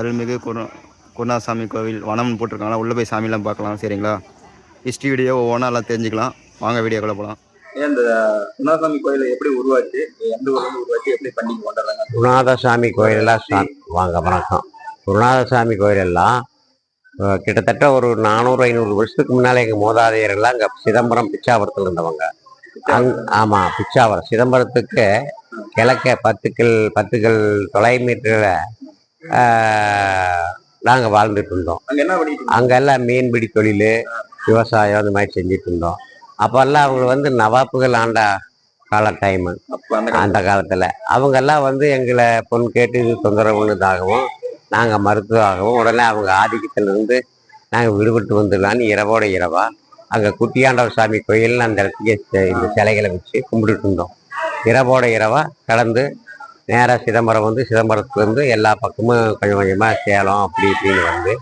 அருள்மிகு குரு குருநாதசாமி கோவில் வனம்னு போட்டிருக்காங்களா உள்ளே போய் சாமிலாம் பார்க்கலாம் சரிங்களா? ஹிஸ்ட்ரி வீடியோ ஒவ்வொன்றா எல்லாம் தெரிஞ்சுக்கலாம். வாங்க வீடியோக்குள்ளே போகலாம் ஏன் இந்த குணாசாமி கோயில் எப்படி உருவாச்சு? எந்த ஊர்ல உருவாச்சு? எப்படி பண்டிகை கொண்டாடுறாங்க குருநாதசாமி கோயிலெல்லாம் சா வாங்க வணக்கம். குருநாதசாமி கோயிலெல்லாம் கிட்டத்தட்ட ஒரு நானூறு ஐநூறு வருஷத்துக்கு முன்னால எங்கள் மூதாதையரெல்லாம் இங்கே சிதம்பரம் பிச்சாவரத்தில் இருந்தவங்க. அங் ஆமாம் பிச்சாவரம். சிதம்பரத்துக்கு கிழக்க பத்துக்கள் பத்துக்கள் தொலை மீட்டரில் நாங்கள் வாழ்ந்துட்டு இருந்தோம். அங்கெல்லாம் மீன்பிடி தொழில் விவசாயம் அந்த மாதிரி செஞ்சுட்டு இருந்தோம். அப்போல்லாம் அவங்க வந்து நவாப்புகள் ஆண்ட கால டைமு அந்த காலத்துல. அவங்க எல்லாம் வந்து எங்களை பொன் கேட்டு இது தொந்தரவுன்னதாகவும் நாங்க மருத்துவமாகவும் உடனே அவங்க ஆதிக்கத்துல இருந்து நாங்க விடுபட்டு வந்துடலான்னு இரவோட இரவா அங்க குட்டியாண்டவர் சாமி கோயில் அந்த இடத்துக்கு இந்த சிலைகளை வச்சு கும்பிட்டுட்டு இருந்தோம். இரவோட இரவா கடந்து நேரா சிதம்பரம் வந்து சிதம்பரத்துல இருந்து எல்லா பக்கமும் கொஞ்சம் கொஞ்சமா சேலம் அப்படி இப்படின்னு வந்து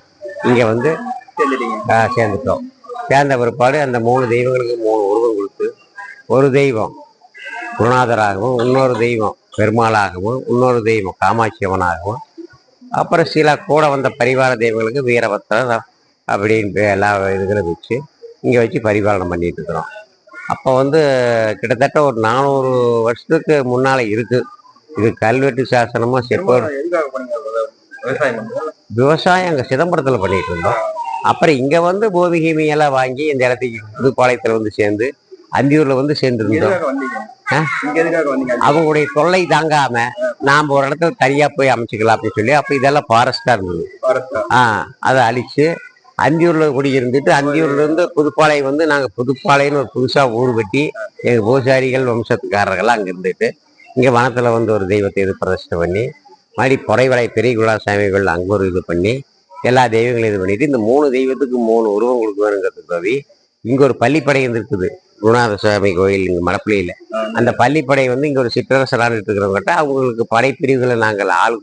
இங்க வந்து சேர்ந்துட்டோம். சேர்ந்த பிற்பாடு அந்த மூணு தெய்வங்களுக்கு மூணு உருவம் கொடுத்து ஒரு தெய்வம் குருநாதராகவும் இன்னொரு தெய்வம் பெருமாளாகவும் இன்னொரு தெய்வம் காமாட்சி அம்மனாகவும் அப்புறம் சில கூட வந்த பரிவார தெய்வங்களுக்கு வீரபத்திரர் அப்படின்னு எல்லா இதுகளும் வச்சு இங்கே வச்சு பரிபாலனம் பண்ணிட்டு இருக்கிறோம். அப்போ வந்து கிட்டத்தட்ட ஒரு நானூறு வருஷத்துக்கு முன்னால் இருக்கு. இது கல்வெட்டு பண்ணீங்க brother? விவசாயம் அங்கே சிதம்பரத்தில் பண்ணிட்டு இருந்தோம். அப்புறம் இங்கே வந்து பூமி கீமி எல்லாம் வாங்கி இந்த இடத்துக்கு புதுப்பாளையத்தில் வந்து சேர்ந்து அந்தியூரில் வந்து சேர்ந்துருந்தோம். அவங்களுடைய தொல்லை தாங்காம நாம் ஒரு இடத்துல தனியா போய் அமைச்சுக்கலாம் அப்படின்னு சொல்லி அப்ப இதெல்லாம் ஃபாரஸ்டா இருந்தது. ஆ அதை அழிச்சு அந்தியூர்ல குடியிருந்துட்டு அந்தியூர்ல இருந்து புதுப்பாளையம் வந்து நாங்க புதுப்பாளையம்னு ஒரு புதுசா ஊர் கட்டி எங்க பூசாரிகள் வம்சத்துக்காரர்கள்லாம் அங்க இருந்துட்டு இங்கே வனத்தில் வந்து ஒரு தெய்வத்தை இது பிரதிஷ்டை பண்ணி மறுபடி பொறைவளை பெரிய கோயில் அங்கே ஒரு இது பண்ணி எல்லா தெய்வங்களையும் இது பண்ணிட்டு இந்த மூணு தெய்வத்துக்கு மூணு உருவம் கொடுக்கணுங்கிறதுக்காக இங்கே ஒரு பள்ளிப்படை இருந்திருக்குது குருநாத சுவாமி கோயில் இங்கே மடப்பிள்ளையில அந்த பள்ளிப்படை வந்து இங்கே ஒரு சிற்றரசராக இருக்கிறவங்ககிட்ட அவங்களுக்கு படைப்பிரிவுகளை நாங்கள் ஆள்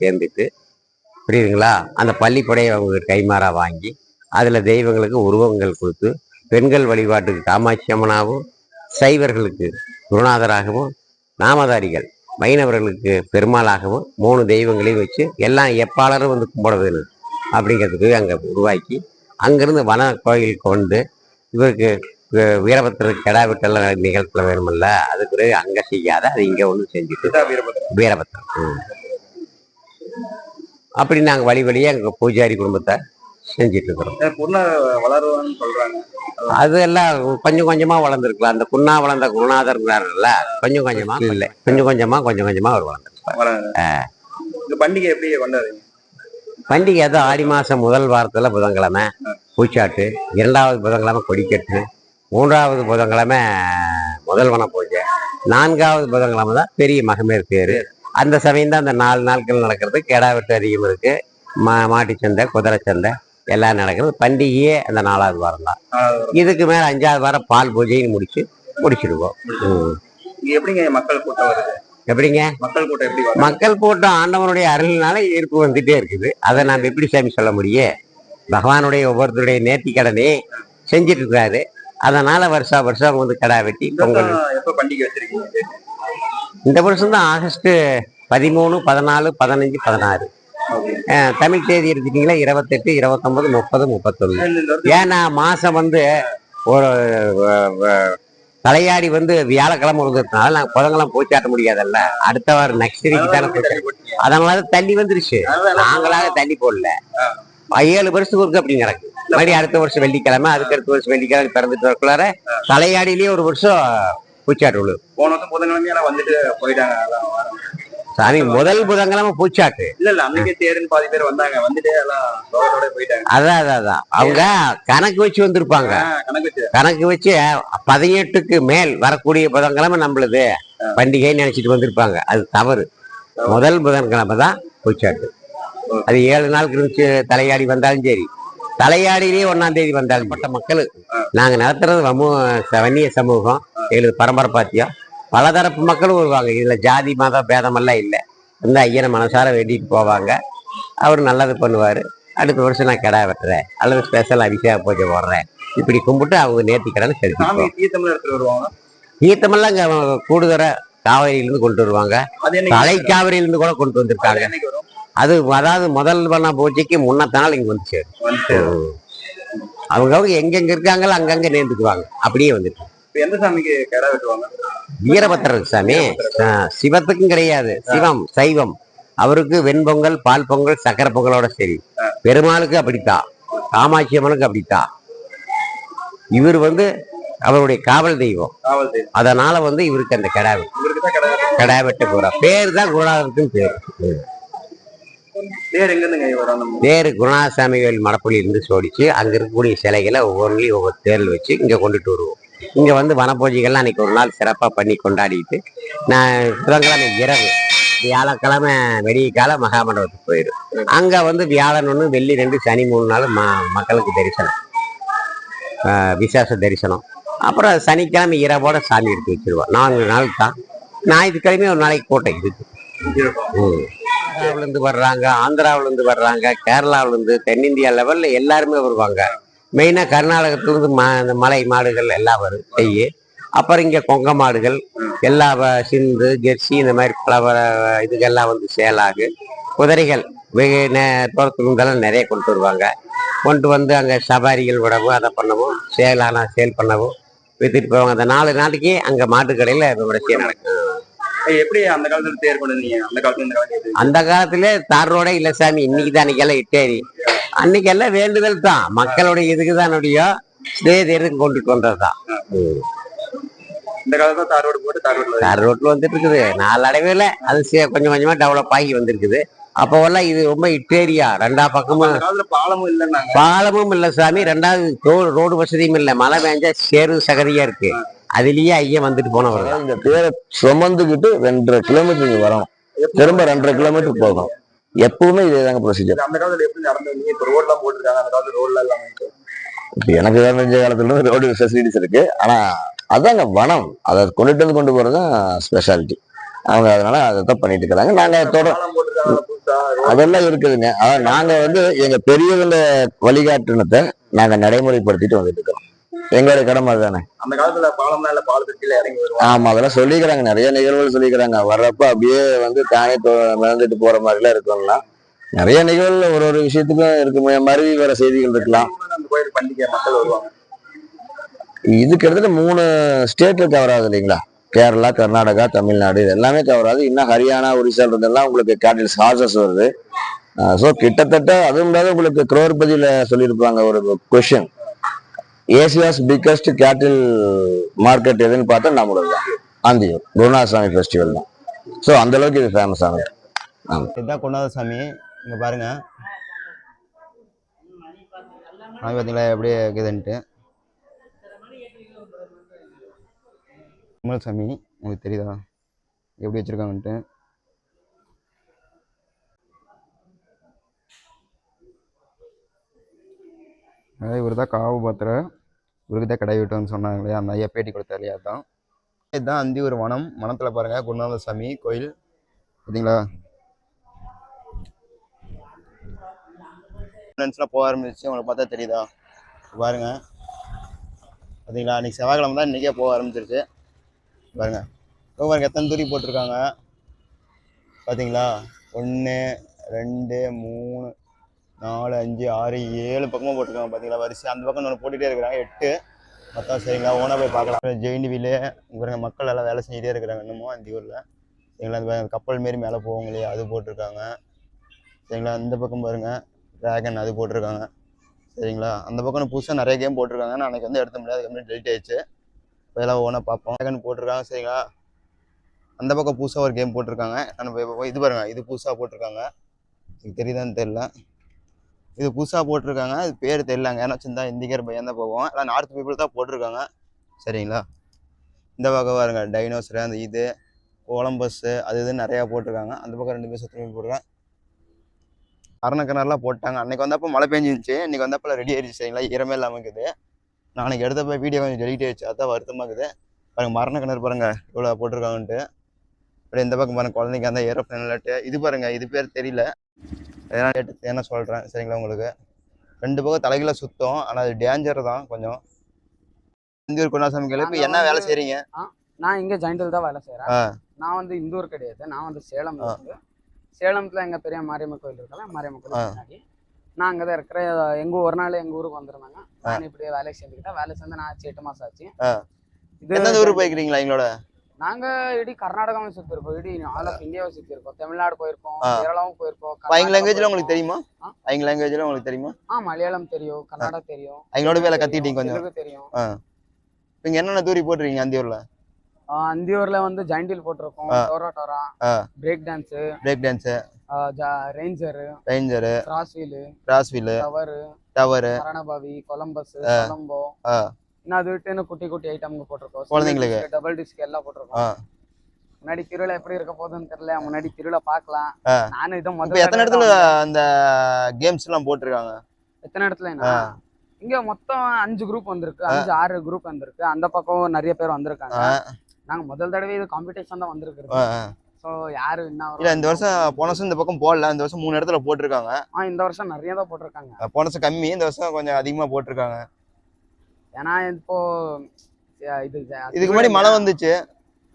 சேர்ந்துட்டு புரியுதுங்களா? அந்த பள்ளிப்படையை அவங்க கைமாறா வாங்கி அதில் தெய்வங்களுக்கு உருவங்கள் கொடுத்து பெண்கள் வழிபாட்டுக்கு காமாட்சி அம்மனாகவும் சைவர்களுக்கு குருநாதராகவும் நாமதாரிகள் வைணவர்களுக்கு பெருமாளாகவும் மூணு தெய்வங்களையும் வச்சு எல்லாம் எப்பாளரும் வந்து கும்பிட வேணும் அப்படிங்கிறதுக்கு அங்கே உருவாக்கி அங்கிருந்து வன கோயில் கொண்டு இவருக்கு வி- வீரபத்திரருக்கு கெடா விட்டெல்லாம் நிகழ்த்தல வேணுமில்ல அதுக்கு அங்கே செய்யாத அது இங்கே ஒன்று செஞ்சுட்டு வீரபத்திரம். அப்படி நாங்கள் வழி வழியாக எங்கள் பூஜாரி குடும்பத்தை செஞ்சுட்டு இருக்கிறோம். பொண்ணு வளருவான்னு சொல்றாங்க அதெல்லாம் கொஞ்சம் கொஞ்சமா வளர்ந்துருக்கலாம். அந்த குன்னா வளர்ந்த குருநாதர்ங்கிறாருல்ல கொஞ்சம் கொஞ்சமா இல்லை கொஞ்சம் கொஞ்சமா கொஞ்சம் கொஞ்சமா அவர் வளர்ந்துருப்பார். பண்டிகை எப்படி கொண்டாடுறீங்க? பண்டிகை அது ஆடி மாசம் முதல் வாரத்துல புதன்கிழமை பூச்சாட்டு இரண்டாவது புதன்கிழமை கொடிக்கட்டு மூன்றாவது புதன்கிழமை முதல் வன பூஜை நான்காவது புதன்கிழமை தான் பெரிய மகமேர் தேர். அந்த சமயம் தான் அந்த நாலு நாட்கள் நடக்கிறது. கெடா வெட்டு அதிகம் இருக்கு. மா மாட்டுச் சந்தை குதிரை சந்தை எல்லாம் நடக்கிறது. பண்டிகையே அந்த நாலாவது வாரம். தான் இதுக்கு மேல அஞ்சாவது வாரம் பால் பூஜைன்னு முடிச்சு முடிச்சிடுவோம். எப்படிங்க மக்கள் கூட்டம் வருது? எப்படிங்க? மக்கள் கூட்டம் எப்படி மக்கள் கூட்டம் ஆண்டவனுடைய அருளினால ஈர்ப்பு வந்துட்டே இருக்குது. அதை நாம் எப்படி சாமி சொல்ல முடியும்? பகவானுடைய ஒவ்வொருத்தருடைய நேர்த்தி கடனே செஞ்சுட்டு இருக்காரு அதனால வருஷா வருஷம் வந்து கடா வெட்டி பொங்கல். எப்ப பண்டிகை வச்சிருக்கீங்க? இந்த வருஷம் தான் ஆகஸ்ட் பதிமூணு பதினாலு பதினஞ்சு பதினாறு. தமிழ் தேதி எடுத்துட்டீங்களா? இருபத்தெட்டு இருபத்தொன்பது முப்பது முப்பத்தொன்னு. ஏன்னா மாசம் வந்து ஒரு தலையாடி வந்து வியாழக்கிழமை வந்ததுனால நாங்கள் புதங்கெல்லாம் பூச்சாட்ட முடியாதல்ல. அடுத்த வாரம் நெக்ஸ்ட் வீக் தானே. அதனால தள்ளி வந்துருச்சு. நாங்களாக தள்ளி போடல. ஏழு வருஷத்துக்கு ஒருக்கு அப்படி மறுபடியும் அடுத்த வருஷம் வெள்ளிக்கிழமை அதுக்கு அடுத்த வருஷம் வெள்ளிக்கிழமை பிறந்துட்டு வரக்குள்ளார தலையாடியிலேயே ஒரு வருஷம் பூச்சாட்டு விழுது போன வருஷம் புதன்கிழமையெல்லாம் வந்துட்டு போயிட்டாங்க. சாமி முதல் புதன்கிழமை பூச்சாட்டு. இல்ல இல்ல அன்னைக்கே தேருன்னு பாதி பேர் வந்தாங்க. வந்துட்டு எல்லாம் போயிட்டாங்க. அதான் அதான் அதான். அவங்க கணக்கு வச்சு வந்திருப்பாங்க. கணக்கு வச்சு. கணக்கு வச்சு பதினெட்டுக்கு மேல் வரக்கூடிய புதன்கிழமை நம்மளுது பண்டிகைன்னு நினைச்சிட்டு வந்திருப்பாங்க. அது தவறு. முதல் புதன்கிழமை தான் பூச்சாட்டு. அது ஏழு நாளுக்கு இருந்துச்சு தலையாடி வந்தாலும் சரி. தலையாடியிலேயே ஒன்னாம் தேதி வந்தாலும் பட்ட மக்கள் நாங்க நடத்துறது வமு வன்னிய சமூகம் எங்களுக்கு பரம்பரை பாத்தியம். பலதரப்பு மக்களும் வருவாங்க. இதுல ஜாதி மத பேதமெல்லாம் இல்லை. வந்து ஐயனை மனசார வேண்டிட்டு போவாங்க. அவர் நல்லது பண்ணுவாரு. அடுத்த வருஷம் நான் கிடா வெட்டுறேன். அல்லது ஸ்பெஷல் அபிஷேக பூஜை போடுறேன். இப்படி கும்பிட்டு அவங்க நேர்த்தி கடன் தீர்த்தமெல்லாம் இங்க கூடுதர காவேரியிலிருந்து கொண்டு வருவாங்க. தலை காவிரியிலிருந்து கூட கொண்டு வந்திருக்காங்க. அது அதாவது முதல் பண்ண பூஜைக்கு முன்னத்தாள் இங்க வந்து சேரும். வந்து அவங்கவுங்க எங்கெங்க இருக்காங்களோ அங்கங்க நேர்ந்துக்குவாங்க. அப்படியே வந்துட்டு எந்த சாமிக்கு கிடா வெட்டுவாங்க வீரபத்திரர் சாமி சிவத்துக்கும் கிடையாது. சிவம் சைவம். அவருக்கு வெண்பொங்கல் பால் பொங்கல் சக்கரை பொங்கலோட சரி. பெருமாளுக்கு அப்படித்தான் காமாட்சி அம்மனுக்கு அப்படித்தான் இவர் வந்து அவருடைய காவல் தெய்வம். அதனால வந்து இவருக்கு அந்த கிடா கிடா வெட்ட. போறா. பேர் தான் குருநாதருக்குன்னு பேர். பேர் குருநாதசாமி கோயில் இருந்து சோடிச்சு அங்க இருக்கக்கூடிய சிலைகளை ஒவ்வொன்றிலையும் ஒவ்வொரு தேர்ல வச்சு இங்க கொண்டுட்டு வருவோம். இங்க வந்து வனப்பூஜைகள்லாம் அன்னைக்கு ஒரு நாள் சிறப்பா பண்ணி கொண்டாடிட்டு நான் புதன்கிழமை இரவு வியாழக்கிழமை வெடிய கால மகாமண்டபத்துக்கு போயிடும் அங்க வந்து வியாழன் ஒன்று வெள்ளி ரெண்டு சனி மூணு நாள் ம மக்களுக்கு தரிசனம். ஆஹ் விசேஷ தரிசனம். அப்புறம் சனிக்கிழமை இரவோட சாமி எடுத்து வச்சிருவோம். நான்கு நாள் தான். ஞாயிற்றுக்கிழமை ஒரு நாளைக்கு கோட்டை இருக்கு. ஆந்திராவிலேருந்து வர்றாங்க ஆந்திராவுல இருந்து வர்றாங்க கேரளாவுல இருந்து தென்னிந்தியா லெவல்ல எல்லாருமே வருவாங்க. மெயினா கர்நாடகத்துல இருந்து மா இந்த மலை மாடுகள் எல்லாம் வரும் செய்ய அப்புறம் இங்க கொங்க மாடுகள் எல்லா சிந்து ஜெர்சி இந்த மாதிரி பல இதுக்கெல்லாம் வந்து சேலாகு. குதிரைகள் வெகு நே- தூரத்துல இருந்தெல்லாம் நிறைய கொண்டு வருவாங்க. கொண்டு வந்து அங்க சவாரிகள் விடவும் அதை பண்ணவும் சேலானா சேல் பண்ணவும் வித்துட்டு போவாங்க. அந்த நாலு நாளைக்கு அங்க மாட்டு கடையில விமர்சையம் நடக்கும் எப்படி அந்த காலத்துல தேர் கொண்டு அந்த காலத்துல? அந்த காலத்துல தார் ரோடே இல்ல சாமி. இன்னைக்கு தான் அன்னைக்கெல்லாம் இட்டேரி. அன்னைக்கெல்லாம் வேண்டுதல் தான். மக்களுடைய இதுக்கு தான் தேர்தலுக்கு கொண்டுட்டு வந்ததுதான் இந்த காலத்துல தார் ரோடு போட்டு தார் ரோட்ல தார் ரோட்ல வந்துட்டு இருக்குது நாளடைவில் அது கொஞ்சம் கொஞ்சமா டெவலப் ஆகி வந்திருக்குது. அப்போவெல்லாம் இது ரொம்ப இட்டேரியா. ரெண்டா பக்கமும் பாலமும் இல்லைன்னாங்க. பாலமும் இல்ல சாமி. ரெண்டாவது ரோடு வசதியும் இல்ல. மழை பெஞ்சா சேரு சகதியா இருக்கு. அதுலயே ஐயா வந்துட்டு போனவர். இந்த பேரை சுமந்துக்கிட்டு ரெண்டரை கிலோமீட்டர் இங்க வரணும் திரும்ப ரெண்டரை கிலோமீட்டர் போகும். எப்பவுமே இதே தாங்க ப்ரொசீஜர் அந்த காலத்துல எப்படி நடந்து வந்தீங்க இப்ப ரோட் எல்லாம் போட்டுருக்காங்க அந்த காலத்துல ரோட்ல எல்லாம். இப்போ எனக்கு தெரிஞ்ச காலத்துல ரோடு ஃபெசிலிட்டிஸ் இருக்கு. ஆனா அதாங்க வனம். அதை கொண்டுட்டு வந்து கொண்டு போறது தான் ஸ்பெஷாலிட்டி அவங்க அதனால அதை தான் பண்ணிட்டு இருக்கிறாங்க நாங்க தொடர் அதெல்லாம் இருக்குதுங்க. அதான் நாங்க வந்து எங்க பெரியவங்க வழிகாட்டுனத்தை நாங்க நடைமுறைப்படுத்திட்டு வந்துட்டு இருக்கிறோம் எங்களுடைய கடமை அதுதானே? அந்த காலத்துல பாலம் இல்ல பாலத்துக்கு கீழே இறங்கி வருவாங்க. ஆமா அதெல்லாம் சொல்லிக்கிறாங்க. நிறைய நிகழ்வுகள் சொல்லிக்கிறாங்க. வர்றப்ப அப்படியே வந்து தானே மிதந்துட்டு போற மாதிரிலாம் இருக்கும்லாம் நிறைய நிகழ்வுல ஒரு ஒரு விஷயத்துக்கும் இருக்கு மருவி வர செய்திகள் இருக்கலாம். பண்டிகை மக்கள் வருவாங்க. இது கிட்டத்தட்ட மூணு ஸ்டேட்ல கவர் ஆகுது இல்லைங்களா? கேரளா கர்நாடகா தமிழ்நாடு இது எல்லாமே கவர் ஆகுது இன்னும் ஹரியானா ஒரிசா இருந்தெல்லாம் உங்களுக்கு கேட்டில்ஸ் ஹார்சஸ் வருது. ஸோ கிட்டத்தட்ட அதுவும் இல்லாத உங்களுக்கு குரோர்பதியில சொல்லியிருப்பாங்க ஒரு question Asia's biggest cattle market எதுன்னு பார்த்தா நம்மளது தான். ஆந்தியூர் குருநாதசாமி ஃபெஸ்டிவல் தான். ஸோ அந்த அளவுக்கு இது ஃபேமஸ் ஆனது. இதுதான் கொண்டாத சாமி இங்கே பாருங்க. சாமி பார்த்தீங்களா? எப்படி இருக்குதுன்ட்டு. கமல் சாமி உங்களுக்கு தெரியுதா? எப்படி வச்சுருக்காங்கன்ட்டு. அதாவது இவர் தான் காவு பாத்திர இவருக்கு தான் கடை விட்டோன்னு சொன்னாங்க இல்லையா? அந்த ஐயா பேட்டி கொடுத்தாரு இல்லையா தான் இதுதான் அந்தி ஒரு வனம். வனத்தில் பாருங்கள் குருநாத சாமி கோயில். பார்த்தீங்களா? ஃப்ரெண்ட்ஸ்லாம் போக ஆரம்பிச்சு உங்களை பார்த்தா தெரியுதா? பாருங்க. பார்த்தீங்களா? அன்றைக்கி செவ்வாய்க்கிழமை தான் இன்றைக்கே போக ஆரம்பிச்சிருச்சு. பாருங்க. இப்போ பாருங்க எத்தனை தூரி போட்டிருக்காங்க. பார்த்தீங்களா? ஒன்று ரெண்டு மூணு. நாலு அஞ்சு ஆறு ஏழு பக்கமாக போட்டிருக்காங்க பார்த்தீங்களா வரிசை அந்த பக்கம் ஒன்று போட்டுகிட்டே இருக்கிறாங்க. எட்டு. மொத்தம் சரிங்களா? ஓனாக போய் பார்க்கலாம். ஜெயின் வீலு இவருங்க மக்கள் எல்லாம் வேலை செஞ்சுட்டே இருக்கிறாங்க இன்னமும் அந்த ஊரில். சரிங்களா? அந்த கப்பல் மாரி மேலே போவோங்க இல்லையா அது போட்டிருக்காங்க. சரிங்களா? இந்த பக்கம் பாருங்கள் ட்ராகன் அது போட்டிருக்காங்க. சரிங்களா? அந்த பக்கம் புதுசாக நிறைய கேம் போட்டிருக்காங்க. நான் அன்றைக்கி வந்து எடுத்த முடியாது. அதுக்கப்புறம் டெலிட் ஆயிடுச்சு. இப்போ எல்லாம் ஓனாக பார்ப்போம். ட்ராகன் போட்டிருக்காங்க சரிங்களா? அந்த பக்கம் புதுசாக ஒரு கேம் போட்டிருக்காங்க. நான் இது பாருங்கள் இது புதுசாக போட்டிருக்காங்க. எனக்கு தெரியுதான்னு தெரில இது புதுசாக போட்டிருக்காங்க. இது பேர் தெரியலங்க. ஏன்னா சின்ன இந்திக்கர் பையன் தான் போவோம் எல்லாம் நார்த் பீப்புள் தான் போட்டிருக்காங்க. சரிங்களா? இந்த பக்கம் பாருங்க. டைனோசர் அந்த இது கொலம்பஸ்ஸு அது இதுன்னு நிறையா போட்டிருக்காங்க. அந்த பக்கம் ரெண்டு பேர் சுற்றி போட்டிருக்காங்க. அரணக்கிணறுலாம் போட்டாங்க. அன்றைக்கி வந்தப்போ மழை பெஞ்சிருந்துச்சு. இன்றைக்கி வந்தப்போ ரெடி ஆயிடுச்சு சரிங்களா? ஈரமே இல்லாமல் இருக்குது. நாளைக்கு எடுத்தப்போ வீடியோ கொஞ்சம் டெலிட் ஆயிடுச்சு. அதான் வருத்தமாக இருக்குது. பாருங்கள் மரண கிணறு பாருங்கள் இவ்வளோ போட்டிருக்காங்கன்ட்டு. அப்படியே இந்த பக்கம் பாருங்கள் குழந்தைங்க அந்த ஏரோப்ளேன் விளையாட்டு இது பாருங்கள் இது பேர் தெரியல. எதனா கேட்டு என்ன சொல்கிறேன் சரிங்களா உங்களுக்கு? ரெண்டு பக்கம் தலைகளை சுத்தம் ஆனால் அது டேஞ்சர் தான் கொஞ்சம். இந்தியூர் குணாசாமி கேள்வி இப்போ என்ன வேலை செய்கிறீங்க நான் இங்க ஜாயிண்டில் தான் வேலை செய்றேன். ஆ. நான் வந்து இந்தூர் கிடையாது நான் வந்து. இருந்து. சேலத்துல எங்க பெரிய மாரியம்மன் கோயில் இருக்கல மாரியம்மன். கோயில் முன்னாடி நான் அங்கே தான் இருக்கிறேன். எங்க ஒரு நாள் எங்க ஊருக்கு வந்திருந்தாங்க நான் இப்படியே வேலைக்கு சேர்ந்துக்கிட்டேன் வேலை சேர்ந்து நான் எட்டு மாசம் ஆச்சு. எந்தெந்த ஊருக்கு போய்க்கிறீங்களா எங்களோட? நாங்க இடி கர்நாடகாவும் சுத்தி இருக்கோம் இடி ஆல் ஆஃப் இந்தியாவை சுத்தி இருக்கோம் தமிழ்நாடு போயிருக்கோம். கேரளாவும் போயிருக்கோம் அவங்க கர்நாடகா லாங்குவேஜ்ல உங்களுக்கு. தெரியுமா? அவங்க லாங்குவேஜ்ல உங்களுக்கு தெரியுமா ஆ மலையாளம் தெரியும் கன்னடா தெரியும் அவங்களோட வேலை கத்திட்டீங்க கொஞ்சம் தெரியும் நீங்க என்னென்ன தூரி போட்டுருக்கீங்க அந்தியூர்ல ஆ, அந்தியூர்ல வந்து ஜாயிண்டில் போட்டிருக்கோம். Dora Dora. Break dance break dance ranger ranger cross wheel cross wheel tower tower சரணபாவி Columbus. Colombo. இன்னும் அது விட்டு குட்டி குட்டி ஐட்டம் போட்டிருக்கோம். குழந்தைங்களுக்கு. டபுள் டிஸ்க் எல்லாம் போட்டிருக்கோம். முன்னாடி திருவிழா எப்படி இருக்க போகுதுன்னு தெரியல. முன்னாடி திருவிழா பார்க்கலாம். நானும் இதை முதல்ல எத்தனை இடத்துல அந்த கேம்ஸ் எல்லாம் போட்டிருக்காங்க? எத்தனை இடத்துல இங்க மொத்தம் அஞ்சு குரூப் வந்திருக்கு. அஞ்சு ஆறு குரூப் வந்திருக்கு. அந்த பக்கம் நிறைய பேர் வந்திருக்காங்க. நாங்க முதல் தடவை இது காம்படிஷன் தான் வந்திருக்கு. ஸோ யாரு என்ன இல்ல இந்த வருஷம் போன வருஷம் இந்த பக்கம் போடல. இந்த வருஷம் மூணு இடத்துல போட்டிருக்காங்க. ஆ இந்த வருஷம் நிறைய தான் போட்டிருக்காங்க. போன வருஷம் கம்மி. இந்த வருஷம் கொஞ்சம் அதிகமா போட்டிருக்காங்க. ஏன்னா இப்போ இது இதுக்கு முன்னாடி மழை வந்துச்சு.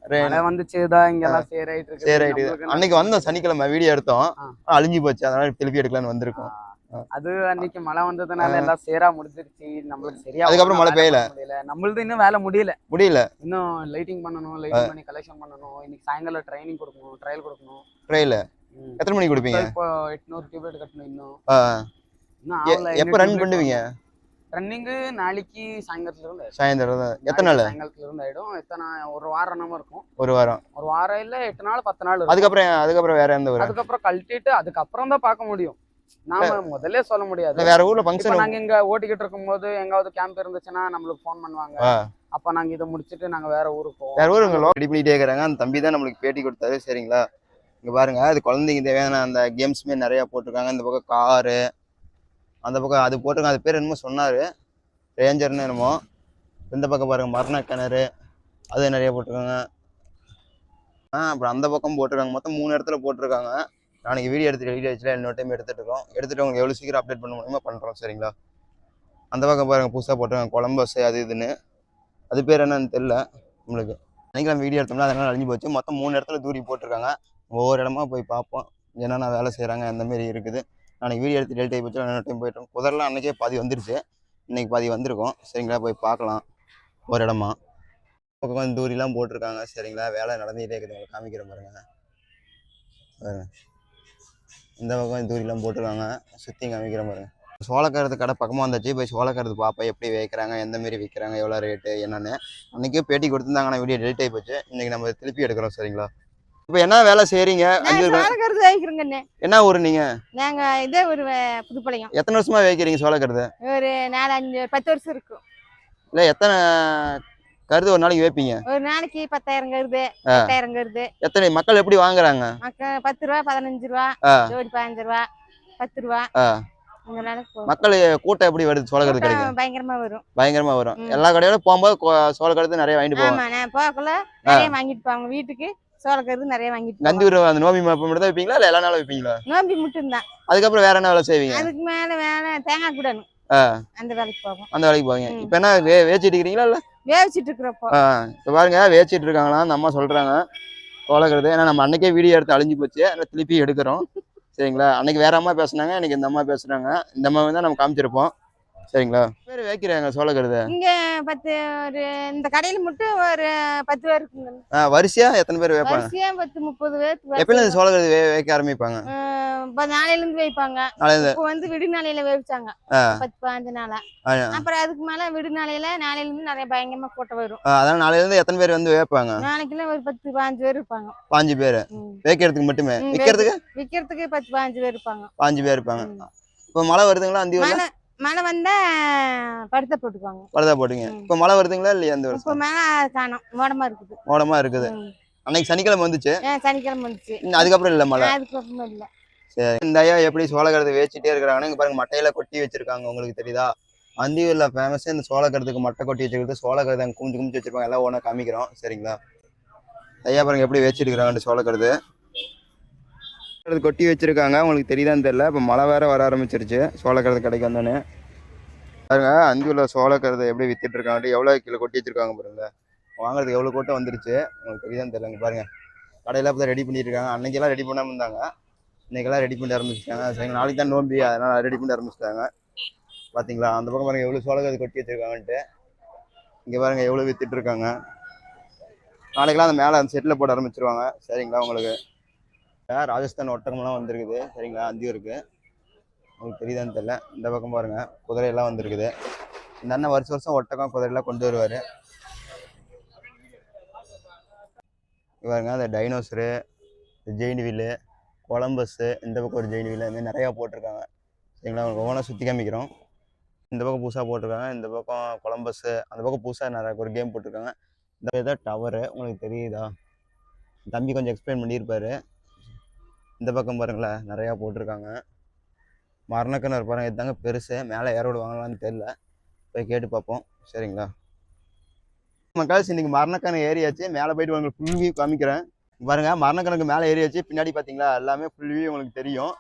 மழை வந்துச்சு தான் இங்க எல்லாம் சேராயிட்டு இருக்கு சரி நம்மளுக்கு அன்னைக்கு வந்தோம் சனிக்கிழமை வீடியோ எடுத்தோம். அழிஞ்சு போச்சு. அதனால திருப்பி எடுக்கலாம்னு வந்திருக்கோம். அது அன்னைக்கு மழை வந்ததுனால எல்லாம் சேரா முடிஞ்சிருச்சு. நம்மளுக்கு சரியா அதுக்கப்புறம் மழை பெய்யல. நம்மளுது இன்னும் வேலை முடியல. முடியல. இன்னும் லைட்டிங் பண்ணணும் லைட்டிங் பண்ணி கலெக்ஷன் பண்ணணும். இன்னைக்கு சாயங்காலம் ட்ரைனிங் கொடுக்கணும் ட்ரையல் கொடுக்கணும். ட்ரெயில. எத்தனை மணிக்கு கொடுப்பீங்க? இப்போ எட்நூறு டியூப்லைட் கட்டணும் இன்னும். இன்னும் எப்ப ரன் பண்ணுவீங்க? ரன்னிங் நாளைக்கு சாயங்காலத்துல இருந்து சாயந்தரம் தான். எத்தனை நாள்? சாயங்காலத்துல இருந்து ஆயிடும். எத்தனை ஒரு வாரம் நம்ம இருக்கும். ஒரு வாரம். ஒரு வாரம் இல்ல எட்டு நாள் பத்து நாள். அதுக்கப்புறம் அதுக்கப்புறம் வேற எந்த ஊர்? அதுக்கப்புறம் கழட்டிட்டு அதுக்கப்புறம் தான் பார்க்க முடியும். நாம முதல்ல சொல்ல முடியாது. வேற ஊர்ல ஃபங்க்ஷன் நாங்க இங்க ஓட்டிக்கிட்டு இருக்கும்போது எங்காவது கேம்ப் இருந்துச்சுன்னா நம்மளுக்கு ஃபோன் பண்ணுவாங்க. அப்ப நாங்க இதை முடிச்சிட்டு நாங்க வேற ஊருக்கு போவோம். வேற ஊர் இங்க ரெடி பண்ணிட்டே இருக்கிறாங்க. அந்த தம்பி தான் நம்மளுக்கு பேட்டி கொடுத்தாரு. சரிங்களா? இங்க பாருங்க அது குழந்தைங்க தேவையான அந்த கேம்ஸ்மே நிறைய போட்டிருக்காங்க. இந்த பக்கம் காரு அந்த பக்கம் அது போட்டிருக்காங்க அது பேர் என்னமோ சொன்னார். ரேஞ்சர்னு என்னமோ. இந்த பக்கம் பாருங்கள் மரண கிணறு அது நிறைய போட்டிருக்காங்க. ஆ அப்புறம் அந்த பக்கம் போட்டிருக்காங்க. மொத்தம் மூணு இடத்துல போட்டிருக்காங்க. நாளைக்கு வீடியோ எடுத்து வீடியோ வச்சுல இன்னொரு டைம் எடுத்துகிட்டு இருக்கோம். எடுத்துட்டு உங்களுக்கு எவ்வளோ சீக்கிரம் அப்டேட் பண்ண முடியுமோ பண்ணுறோம் சரிங்களா? அந்த பக்கம் பாருங்கள் புதுசாக போட்டிருக்காங்க. கொலம்பஸ் அது இதுன்னு. அது பேர் என்னன்னு தெரில நம்மளுக்கு. அன்றைக்கி நம்ம வீடியோ எடுத்தோம்னா அதனால் அழிஞ்சு போச்சு. மொத்தம் மூணு இடத்துல தூரி போட்டிருக்காங்க. ஒவ்வொரு இடமா போய் பார்ப்போம். என்னென்ன வேலை செய்கிறாங்க அந்தமாரி இருக்குது. நாளைக்கு வீடியோ எடுத்து டெல்ட் போச்சு இன்னொரு டைம் போயிட்டோம் குதிரெலாம் அன்றைக்கே பாதி வந்துருச்சு. இன்னைக்கு பாதி வந்திருக்கும். சரிங்களா போய் பார்க்கலாம். ஒரு இடமா. பக்கம் கொஞ்சம் தூரிலாம் போட்டிருக்காங்க. சரிங்களா வேலை நடந்துகிட்டே இருக்குது. உங்களுக்கு காமிக்கிறேன் பாருங்க. பாருங்க. இந்த பக்கம் தூரிலாம் போட்டிருக்காங்க. சுற்றி காமிக்கிறேன் பாருங்க. சோளக்கருது கடை பக்கமாக வந்துச்சு. போய் சோளக்கருது பார்ப்பேன் எப்படி வைக்கிறாங்க எந்த மாரி விற்கிறாங்க எவ்வளோ ரேட்டு என்னென்னு. அன்றைக்கே பேட்டி கொடுத்துருந்தாங்க. நான் வீடியோ டெலிட் ஆகி போச்சு. இன்றைக்கி நம்ம திருப்பி எடுக்கிறோம். சரிங்களா. இப்போ என்ன வேலை நாங்க அஞ்சு சோளக்கருது வைக்கிறோங்கண்ணே என்ன ஊர் நீங்கள் நாங்க இதே ஒரு புதுப்பாளையம். எத்தனை வருஷமா வைக்கிறீங்க சோளக்கருது ஒரு நாலு அஞ்சு பத்து வருஷம் இருக்கும். இல்லை எத்தனை கருது ஒரு நாளைக்கு வைப்பீங்க? ஒரு நாளைக்கு பத்தாயிரம் கருது. எட்டாயிரம் கருது. எத்தனை மக்கள் எப்படி வாங்குறாங்க? மக்க பத்து ரூபா பதினஞ்சு ரூபா. ஜோடி பதினஞ்சு ரூபா பத்து ரூபா. மக்கள் கூட்டம் எப்படி வருது சோளக்கருது கிடைக்கும் பயங்கரமா வரும். பயங்கரமா வரும். எல்லா கடையோட போகும்போது கொ- சோளக்கருது நிறைய வாங்கிட்டு போவாங்க. போகக்குள்ள நிறைய வாங்கிட்டு போவாங்க வீட்டுக்கு. சோளக்கருது நிறைய வாங்கிட்டு நந்தி. ஊர் அந்த நோம்பி மட்டும் தான் வைப்பீங்களா? இல்லை எல்லா நாளும் வைப்பீங்களா? நோம்பி மட்டும்தான். அதுக்கப்புறம் வேற என்ன வேலை செய்வீங்க? அதுக்கு மேல வேலை தேங்காய் கூடணும். அந்த வேலைக்கு போவோம். அந்த வேலைக்கு போவீங்க. இப்போ என்ன வே வேச்சிட்டு இருக்கிறீங்களா இல்லை? வேவிச்சிட்டு இருக்கிறப்போ. இப்போ பாருங்க வேச்சிட்டு இருக்காங்களா அந்த அம்மா சொல்றாங்க சோளக்கருது ஏன்னா நம்ம அன்னைக்கே வீடியோ எடுத்து அழிஞ்சு போச்சு. அதனால திருப்பி எடுக்கிறோம். சரிங்களா? அன்னைக்கு வேற அம்மா பேசுனாங்க இன்னைக்கு இந்த அம்மா பேசுறாங்க. இந்த அம்மா தான் நம்ம காமிச்சிருப்போம். சரிங்களா? பேர் வைக்கிறாங்க சோளக்கருது இங்க பத்து ஒரு இந்த கடையில மட்டும் ஒரு பத்து பேர் இருக்குங்க. ஆ, வரிசையா எத்தனை பேர் வைப்பாங்க? வரிசையா பத்து முப்பது பேர் எப்பயில இந்த சோளக்கருது வே வைக்க ஆரம்பிப்பாங்க? நாளையில இருந்து வைப்பாங்க. நாளையில இப்ப வந்து விடுநாளையில வேவிச்சாங்க. ஆ. பத்து பதினஞ்சு நாளா. அப்புறம் அதுக்கு மேல விடுநாளையில நாளையில இருந்து நிறைய பயங்கரமா கூட்டம் வரும். அதான் நாளையில இருந்து எத்தனை பேர் வந்து வைப்பாங்க? நாளைக்குள்ள ஒரு பத்து பாஞ்சு பேர் இருப்பாங்க. பாஞ்சு பேர். வைக்கிறதுக்கு மட்டுமே. ம், விற்கிறதுக்கு விக்கிறதுக்கு பத்து பாஞ்சு பேர் இருப்பாங்க. பாஞ்சு பேர் இருப்பாங்க. இப்போ மழை வருதுங்களா அந்த மழை மழை வந்தா படுத்த போட்டுக்குவாங்க. பழுதா போட்டுங்க. இப்போ மழை வருதுங்களா இல்லையா இப்ப வருஷம்? மேல காணோம். மோடமா இருக்குது. மோடமா இருக்குது. அன்னைக்கு சனிக்கிழமை வந்துச்சு. சனிக்கிழமை வந்துச்சு. அதுக்கப்புறம் இல்லை மழை. அதுக்கப்புறமா இல்ல. சரி. இந்த ஐயா எப்படி சோளக்கருது வேச்சிட்டே இருக்கிறாங்கன்னு இங்க பாருங்க மட்டையில கொட்டி வச்சிருக்காங்க. உங்களுக்கு தெரியுதா? அந்தியூர்ல ஃபேமஸ் இந்த சோளக்கருதுக்கு மட்டை கொட்டி வச்சுக்கிறது. சோளக்கருது அங்கே குஞ்சு குஞ்சு வச்சிருப்பாங்க. எல்லாம் ஒன்றா காமிக்கிறோம். சரிங்களா? ஐயா பாருங்க எப்படி வச்சிருக்கிறாங்க சோளக்கருது. அது கொட்டி வச்சுருக்காங்க. உங்களுக்கு தெரியுதான்னு தெரில இப்போ மழை வேற வர ஆரம்பிச்சிருச்சு. சோளக்கருது கடைக்கு வந்தோன்னே பாருங்க அந்தியூர்ல சோளக்கருது எப்படி வித்துட்டு எவ்வளோ கிலோ கொட்டி வச்சுருக்காங்க பாருங்க. வாங்குறதுக்கு எவ்வளோ கூட்டம் வந்துருச்சு. உங்களுக்கு தெரியுதான்னு தெரிலங்க பாருங்கள் கடையில் கடையில இப்போ ரெடி பண்ணிட்டுருக்காங்க. அன்றைக்கெல்லாம் அன்னைக்கெல்லாம் ரெடி பண்ணாமல் இருந்தாங்க. இன்றைக்கெல்லாம் ரெடி பண்ணி ஆரம்பிச்சிட்டாங்க. சரிங்க நாளைக்கு தான் நோம்பி. அதனால் ரெடி பண்ணி ஆரம்பிச்சிட்டாங்க. பார்த்தீங்களா அந்த பக்கம் பாருங்க எவ்வளோ சோளக்கது கொட்டி வச்சுருக்காங்கன்ட்டு. இங்கே பாருங்க எவ்வளோ விற்றுட்ருக்காங்க நாளைக்கெல்லாம் அந்த மேலே அந்த செட்டில் போட ஆரம்பிச்சிருவாங்க. சரிங்களா உங்களுக்கு? ராஜஸ்தான் ஒட்டகம்லாம் வந்திருக்குது. சரிங்களா? அந்தியூருக்கு உங்களுக்கு தெரியுதான்னு தெரியல. இந்த பக்கம் பாருங்கள் குதிரையெல்லாம் வந்திருக்குது. இந்த அண்ணன் வருஷம் வருஷம் ஒட்டகம் குதிரையெல்லாம் கொண்டு வருவார். பாருங்க அந்த டைனோசரு ஜெயின் வீலு கொலம்பஸ்ஸு இந்த பக்கம் ஒரு ஜெயின் வீலு இந்த மாதிரி நிறையா போட்டிருக்காங்க. சரிங்களா? உங்களுக்கு ஒவ்வொன்றா சுற்றி காமிக்கிறோம். இந்த பக்கம் புதுசாக போட்டிருக்காங்க. இந்த பக்கம் கொலம்பஸ்ஸு அந்த பக்கம் புதுசாக நிறைய ஒரு கேம் போட்டிருக்காங்க. இந்த ஏதோ டவரு உங்களுக்கு தெரியுதா? தம்பி கொஞ்சம் எக்ஸ்பிளைன் பண்ணியிருப்பாரு. இந்த பக்கம் பாருங்களேன் நிறையா போட்டிருக்காங்க. மரணக்கிணறு பாருங்கள் இதுதாங்க பெருசு. மேலே ஏற விடுவாங்களான்னு தெரில போய் கேட்டு பார்ப்போம். சரிங்களா? மக்கள் இன்றைக்கி மரணக்கணக்கு ஏறியாச்சு. மேலே போயிட்டு உங்களுக்கு ஃபுல் வியூ காமிக்கிறேன். பாருங்கள் மரணக்கணக்கு மேலே ஏறியாச்சு. பின்னாடி பார்த்தீங்களா? எல்லாமே ஃபுல் வியூ உங்களுக்கு தெரியும்.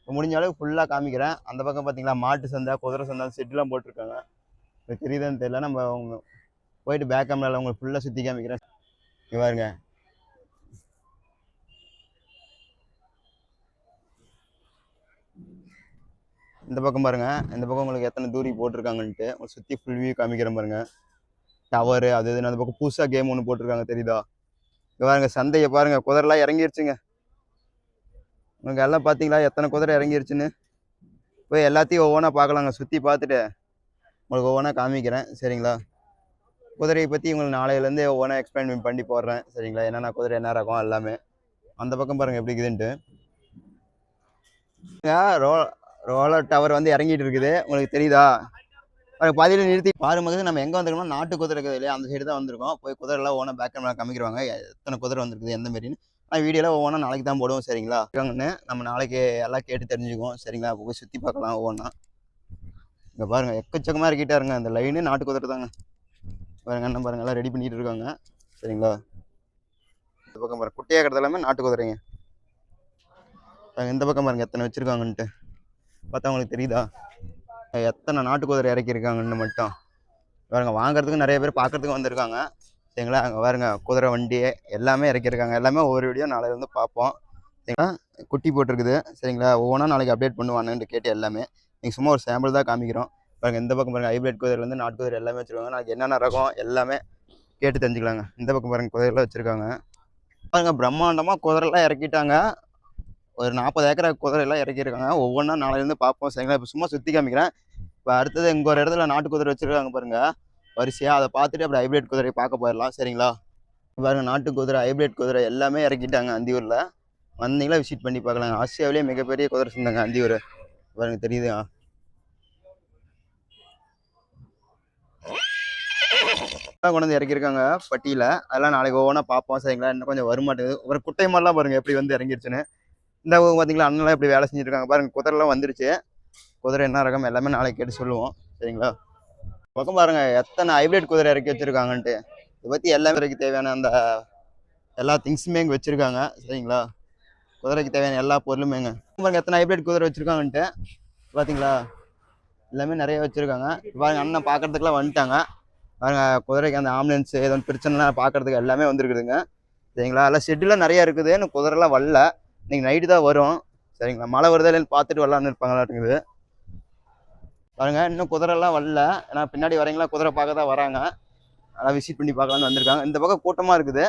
இப்போ முடிஞ்ச அளவுக்கு ஃபுல்லாக காமிக்கிறேன். அந்த பக்கம் பார்த்தீங்களா? மாட்டு சந்தை குதிரை சந்தை செட்டுலாம் போட்டிருக்காங்க. இப்போ தெரியுதுன்னு தெரியல. நம்ம அவங்க போயிட்டு பேக் கேமராவில் உங்களுக்கு ஃபுல்லாக சுற்றி காமிக்கிறேன். இங்கே பாருங்கள் இந்த பக்கம் பாருங்கள் இந்த பக்கம் உங்களுக்கு எத்தனை தூரி போட்டிருக்காங்கன்ட்டு. உங்களுக்கு சுற்றி ஃபுல் வியூ காமிக்கிறேன் பாருங்க. டவரு அது இதுன்னு அந்த பக்கம் புதுசாக கேம் ஒன்று போட்டிருக்காங்க தெரியுதா? இங்கே பாருங்க சந்தையை பாருங்கள் குதிரைலாம் இறங்கிருச்சுங்க. உங்களுக்கு எல்லாம் பார்த்தீங்களா எத்தனை குதிரை இறங்கிருச்சுன்னு. போய் எல்லாத்தையும் ஒவ்வொன்றா பார்க்கலாங்க. சுற்றி பார்த்துட்டு உங்களுக்கு ஒவ்வொன்றா காமிக்கிறேன். சரிங்களா? குதிரையை பற்றி உங்களுக்கு நாளையிலேருந்து ஒவ்வொன்றா எக்ஸ்பிளைன் பண்ணி போடுறேன். சரிங்களா? என்னென்ன குதிரை என்ன இருக்கும் எல்லாமே. அந்த பக்கம் பாருங்கள் எப்படி இருக்குதுன்ட்டு. ரோ ரோலர் டவர் வந்து இறங்கிட்டு இருக்குது. உங்களுக்கு தெரியுதா? பாருங்க பாதியில் நிறுத்தி பாரும்போது நம்ம எங்கே வந்திருக்கோம்னா நாட்டு குதிரை இருக்குது இல்லையா? அந்த சைடு தான் வந்திருக்கோம். போய் குதிரைலாம் ஒவ்வொன்றா பேக் கேமரா காமிக்கிறாங்க. எத்தனை குதிரை வந்திருக்குது எந்த மாரின்னு. ஆனால் வீடியோலாம் ஒவ்வொன்றா நாளைக்கு தான் போடுவோம் சரிங்களா? இருக்காங்கன்னு நம்ம நாளைக்கு எல்லாம் கேட்டு தெரிஞ்சுக்குவோம் சரிங்களா? போய் சுற்றி பார்க்கலாம் ஒவ்வொன்றா இங்கே பாருங்கள் எக்கச்சக்கமாக இருக்கிட்டாருங்க அந்த லைனு நாட்டு குதிரை தாங்க. பாருங்க அண்ணன் பாருங்க எல்லாம் ரெடி பண்ணிகிட்டு இருக்காங்க. சரிங்களா? இந்த பக்கம் பாருங்கள் குட்டையாக இருக்கிறது எல்லாமே நாட்டு குதிரைங்க. இந்த பக்கம் பாருங்கள் எத்தனை வச்சுருக்காங்கன்ட்டு. பார்த்தா உங்களுக்கு தெரியுதா? எத்தனை நாட்டு குதிரை இறக்கியிருக்காங்கன்னு மட்டும். பாருங்க வாங்குறதுக்கு நிறைய பேர் பார்க்குறதுக்கு வந்திருக்காங்க. சரிங்களா? அங்கே பாருங்க குதிரை வண்டி எல்லாமே இறக்கியிருக்காங்க. எல்லாமே ஒவ்வொரு வீடியோ நாளைக்கு வந்து பார்ப்போம். சரிங்களா? குட்டி போட்டிருக்குது. சரிங்களா? ஒவ்வொன்றா நாளைக்கு அப்டேட் பண்ணுவானுன்ட்டு கேட்டு எல்லாமே. நீங்கள் சும்மா ஒரு சாம்பிள் தான் காமிக்கிறோம். பாருங்க இந்த பக்கம் பாருங்க ஹைபிரிட் குதிரைலேருந்து நாட்டு குதிரை எல்லாமே வச்சுருக்காங்க. நாளைக்கு என்னென்ன ரகம் எல்லாமே கேட்டு தெரிஞ்சுக்கலாங்க. இந்த பக்கம் பாருங்கள் குதிரைலாம் வச்சுருக்காங்க. பாருங்கள் பிரம்மாண்டமாக குதிரைலாம் இறக்கிட்டாங்க. ஒரு நாற்பது ஏக்கரை குதிரையெல்லாம் இறக்கியிருக்காங்க. ஒவ்வொன்றா நாளையிலேருந்து பார்ப்போம். சரிங்களா? இப்போ சும்மா சுற்றி காமிக்கிறேன். இப்போ அடுத்தது இங்கே ஒரு இடத்துல நாட்டு குதிரை வச்சுருக்காங்க பாருங்க. வரிசையாக அதை பார்த்துட்டு அப்படி ஹைப்ரிட் குதிரையை பார்க்க போயிடலாம். சரிங்களா? பாருங்கள் நாட்டு குதிரை ஹைப்ரிட் குதிரை எல்லாமே இறக்கிட்டாங்க அந்தியூரில். வந்தீங்களா விசிட் பண்ணி பார்க்கலாங்க ஆசியாவிலேயே மிகப்பெரிய குதிரை சொந்தாங்க அந்தியூர். பாருங்க தெரியுதா? கொண்டு வந்து இறக்கியிருக்காங்க பட்டியில். அதெல்லாம் நாளைக்கு ஒவ்வொன்றா பார்ப்போம். சரிங்களா? இன்னும் கொஞ்சம் வரமாட்டேங்குது ஒரு குட்டை மாதிரிலாம் பாருங்கள் எப்படி வந்து இறங்கிருச்சுன்னு. இந்த பார்த்தீங்களா அண்ணன்லாம் எப்படி வேலை செஞ்சுருக்காங்க பாருங்கள் குதிரைலாம் வந்துருச்சு. குதிரை என்ன ரகம்? எல்லாமே நாளைக்கு கேட்டு சொல்லுவோம். சரிங்களா? பக்கம் பாருங்கள் எத்தனை ஹைப்ரிட் குதிரை இறக்கி வச்சிருக்காங்கன்ட்டு. இதை பற்றி எல்லாமே இறக்கி தேவையான அந்த எல்லா திங்ஸுமே இங்கே வச்சுருக்காங்க. சரிங்களா? குதிரைக்கு தேவையான எல்லா பொருளுமே இங்கே பாருங்க எத்தனை ஹைப்ரிட் குதிரை வச்சுருக்காங்கன்ட்டு. பார்த்தீங்களா எல்லாமே நிறைய வச்சுருக்காங்க. பாருங்கள் அண்ணன் பார்க்கறதுக்குலாம் வந்துட்டாங்க. பாருங்க குதிரைக்கு அந்த ஆம்புலன்ஸ் ஏதோ பிரச்சனைலாம் பார்க்குறதுக்கு எல்லாமே வந்திருக்குதுங்க. சரிங்களா? எல்லாம் ஷெட்டில் நிறையா இருக்குது இன்னும் குதிரைலாம் வரல. இன்றைக்கி நைட்டு தான் வரும். சரிங்களா? மழை வருதா இல்லைன்னு பார்த்துட்டு வரலான்னு இருப்பாங்களாட்டுங்குது பாருங்க இன்னும் குதிரைலாம் வரல. ஏன்னா பின்னாடி வரீங்களா குதிரை பார்க்க தான் வராங்க. அதெல்லாம் விசிட் பண்ணி பார்க்கலான்னு வந்திருக்காங்க. இந்த பக்கம் கூட்டமாக இருக்குது.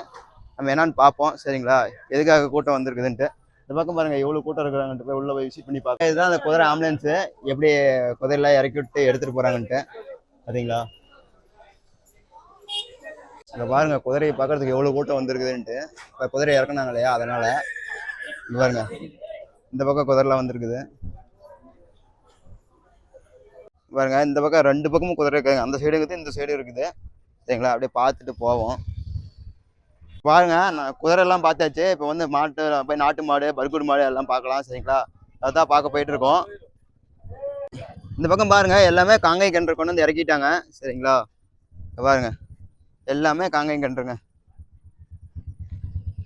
நம்ம என்னான்னு பார்ப்போம். சரிங்களா? எதுக்காக கூட்டம் வந்திருக்குதுன்ட்டு. இந்த பக்கம் பாருங்க எவ்வளோ கூட்டம் இருக்கிறாங்கன்ட்டு போய் உள்ளே போய் விசிட் பண்ணி பார்க்க இதுதான் அந்த குதிரை ஆம்புலன்ஸு எப்படி குதிரைலாம் இறக்கி விட்டு எடுத்துகிட்டு போகிறாங்கன்ட்டு பார்த்தீங்களா இங்கே பாருங்க குதிரையை பார்க்கறதுக்கு எவ்வளோ கூட்டம் வந்திருக்குதுன்ட்டு. இப்போ குதிரை இறக்குனாங்க இல்லையா? அதனால் பாருங்க. இந்த பக்கம் குதிரைலாம் வந்திருக்குது. பாருங்க இந்த பக்கம் ரெண்டு பக்கமும் குதிரை இருக்காங்க. அந்த சைடு இருக்குது இந்த சைடு இருக்குது. சரிங்களா? அப்படியே பார்த்துட்டு போவோம். பாருங்க நான் குதிரைலாம் பார்த்தாச்சு. இப்போ வந்து மாட்டு போய் நாட்டு மாடு பர்கூர் மாடு எல்லாம் பார்க்கலாம். சரிங்களா? அதான் பார்க்க போயிட்டு இருக்கோம். இந்த பக்கம் பாருங்க எல்லாமே காங்கை கன்று கொண்டு வந்து இறக்கிட்டாங்க. சரிங்களா? பாருங்க எல்லாமே காங்கை கன்றுங்க.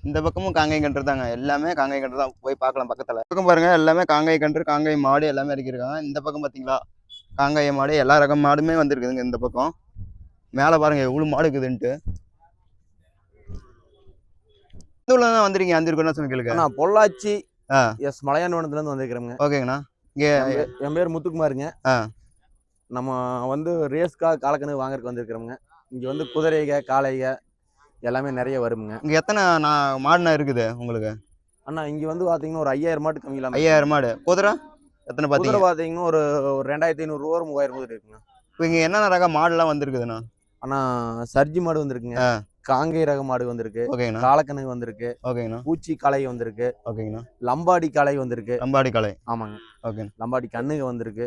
இந்த பக்கமும் காங்கை கன்று தாங்க. எல்லாமே காங்கை கன்று தான். போய் பார்க்கலாம் பக்கத்தில். பக்கம் பாருங்க எல்லாமே காங்கை கன்று காங்கை மாடு எல்லாமே இறக்கியிருக்காங்க. இந்த பக்கம் பார்த்தீங்களா காங்காய மாடு எல்லா ரகம் மாடுமே வந்திருக்குதுங்க இந்த பக்கம். மேலே பாருங்க எவ்வளோ மாடு இருக்குதுன்ட்டு. ஊர்ல தான் வந்துருக்கீங்க? அந்த இருக்குன்னு சொல்லி கேளுங்க. அண்ணா பொள்ளாச்சி. எஸ் மலையாண்டவனத்துலேருந்து வந்திருக்கிறோங்க. ஓகேங்கண்ணா. இங்கே என் பேர்- முத்துக்குமாருங்க. நம்ம வந்து ரேஸ்க்காக காலக்கணக்கு வாங்குறதுக்கு வந்திருக்கிறோங்க இங்கே வந்து குதிரைக காளைக எல்லாமே நிறைய வருமுங்க. இங்கே எத்தனை நான் மாடுனா இருக்குது உங்களுக்கு? அண்ணா இங்கே வந்து பார்த்தீங்கன்னா ஒரு ஐயாயிரம் மாட்டு கம்மி இல்லாமல் ஐயாயிரம் மாடு. குதிரை? எத்தனை குதிரை பார்த்தீங்க பார்த்தீங்கன்னா ஒரு ஒரு ரெண்டாயிரத்தி ஐநூறுரூவா ஒரு மூவாயிரம் குதிரை இருக்குங்க. இப்போ இங்கே என்னென்ன ரக மாடுலாம் வந்திருக்குதுண்ணா? அண்ணா சர்ஜி மாடு வந்திருக்குங்க. காங்கை ரக மாடு வந்திருக்கு. காலக்கணக்கு வந்திருக்கு. ஓகேங்கண்ணா. பூச்சி காளை வந்திருக்கு. ஓகேங்கண்ணா. லம்பாடி காளை வந்திருக்கு. அம்பாடி காளை. ஆமாங்க. ஓகே லம்பாடி கண்ணுக வந்திருக்கு.